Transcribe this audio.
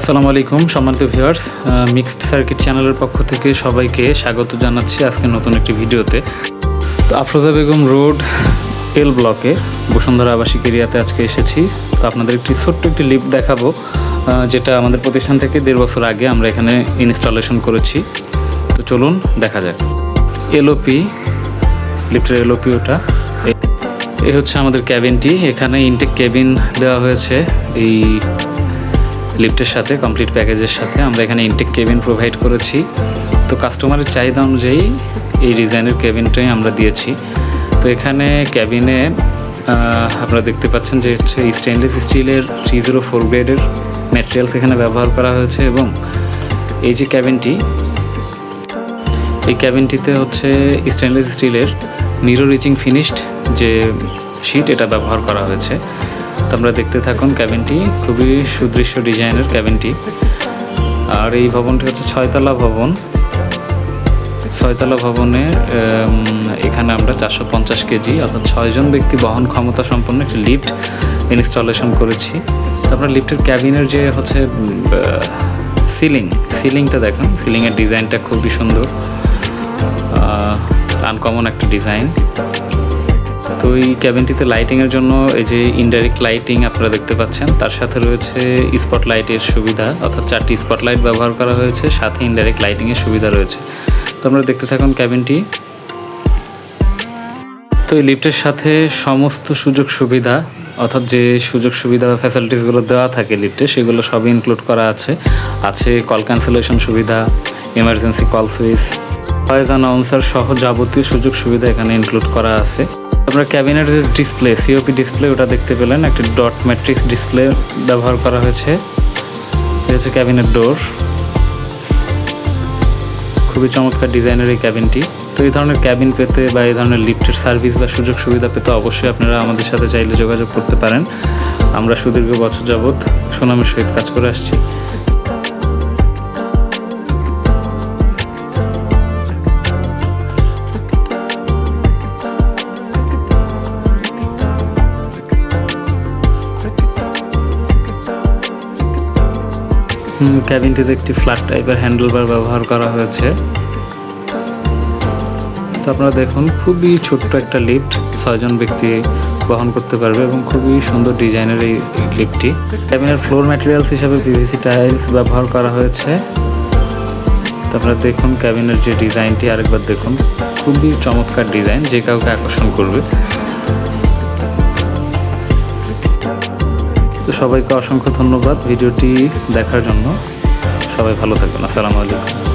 আসসালামু আলাইকুম, সম্মানিত ভিউয়ার্স। মিক্সড সার্কিট চ্যানেলের পক্ষ থেকে সবাইকে স্বাগত জানাচ্ছি আজকে নতুন একটি ভিডিওতে। তো আফরোজা বেগম রোড এল ব্লকে বসুন্ধরা আবাসিক এরিয়াতে আজকে এসেছি। তো আপনাদের একটি ছোট্ট একটি লিফট দেখাবো যেটা আমাদের প্রতিষ্ঠান থেকে দেড় বছর আগে আমরা এখানে ইনস্টলেশন করেছি। তো চলুন, দেখা যাক। এলওপি লিফটের এলওপি ওটা। এ- হচ্ছে আমাদের ক্যাবিনটি এখানে ইনটেক কেবিন দেওয়া হয়েছে। এই লিফটের সাথে কমপ্লিট প্যাকেজের সাথে আমরা এখানে ইনটেক কেবিন প্রোভাইড করেছি। তো কাস্টমারের চাহিদা অনুযায়ী এই ডিজাইনের কেবিনটাই আমরা দিয়েছি। তো এখানে ক্যাবিনে আপনারা দেখতে পাচ্ছেন যে হচ্ছে স্টেনলেস স্টিলের থ্রি জিরো ফোর গ্রেডের ম্যাটেরিয়ালস এখানে ব্যবহার করা হয়েছে এবং এই যে ক্যাবিনটি এই ক্যাবিনটিতে হচ্ছে স্টেনলেস স্টিলের মিরো রিচিং ফিনিশড যে শিট এটা ব্যবহার করা হয়েছে। তো আমরা দেখতে থাকুন ক্যাবিনটি। খুবই সুদৃশ্য ডিজাইনের ক্যাবিনটি। আর এই ভবনটি হচ্ছে ছয়তলা ভবন। ছয়তলা ভবনের এখানে আমরা চারশো পঞ্চাশ কেজি অর্থাৎ ছয়জন ব্যক্তি বহন ক্ষমতা সম্পন্ন একটি লিফট ইনস্টলেশন করেছি। তো আপনার লিফটের ক্যাবিনের যে হচ্ছে সিলিং, সিলিংটা দেখুন। সিলিংয়ের ডিজাইনটা খুবই সুন্দর। আনকমন একটা ডিজাইন। তো এই ক্যাবিনটিতে লাইটিংয়ের জন্য এই যে ইনডাইরেক্ট লাইটিং আপনারা দেখতে পাচ্ছেন, তার সাথে রয়েছে স্পট লাইটের সুবিধা, অর্থাৎ চারটি স্পট লাইট ব্যবহার করা হয়েছে, সাথে ইনডাইরেক্ট লাইটিংয়ের সুবিধা রয়েছে। তো আমরা দেখতে থাকুন ক্যাবিনটি। তো এই লিফটের সাথে সমস্ত সুযোগ সুবিধা, অর্থাৎ যে সুযোগ সুবিধা বা ফ্যাসিলিটিসগুলো দেওয়া থাকে লিফটে সেগুলো সবই ইনক্লুড করা আছে। আছে কল ক্যান্সেলেশন সুবিধা emergency call switch voice announcer সহ যাবতীয় সুযোগ সুবিধা এখানে ইনক্লুড করা আছে। আপনার ক্যাবিনেট যে ডিসপ্লে সিওপি ডিসপ্লে ওটা দেখতে পেলেন, একটি ডট ম্যাট্রিক্স ডিসপ্লে ব্যবহার করা হয়েছে। হচ্ছে ক্যাবিনেট ডোর খুবই চমৎকার ডিজাইনের এই ক্যাবিনটি তো এই ধরনের ক্যাবিন পেতে বা এই ধরনের লিফটের সার্ভিস বা সুযোগ সুবিধা পেতে অবশ্যই আপনারা আমাদের সাথে চাইলে যোগাযোগ করতে পারেন। আমরা সুদীর্ঘ বছর যাবৎ সুনামের সহিত কাজ করে আসছি। ক্যাবিনটিতে একটি ফ্ল্যাট টাইপের হ্যান্ডেলবার ব্যবহার করা হয়েছে। তো আপনারা দেখুন, খুবই ছোট্ট একটা লিফট ছয়জন ব্যক্তি বহন করতে পারবে এবং খুবই সুন্দর ডিজাইনের এই লিফটটি ক্যাবিনের ফ্লোর ম্যাটেরিয়ালস হিসাবে পিভিসি টাইলস ব্যবহার করা হয়েছে। তো আপনারা দেখুন ক্যাবিনের যে ডিজাইনটি আরেকবার দেখুন, খুবই চমৎকার ডিজাইন যে কাউকে আকর্ষণ করবে। তো সবাইকে অসংখ্য ধন্যবাদ ভিডিওটি দেখার জন্য। সবাই ভালো থাকবেন। আসসালামু আলাইকুম।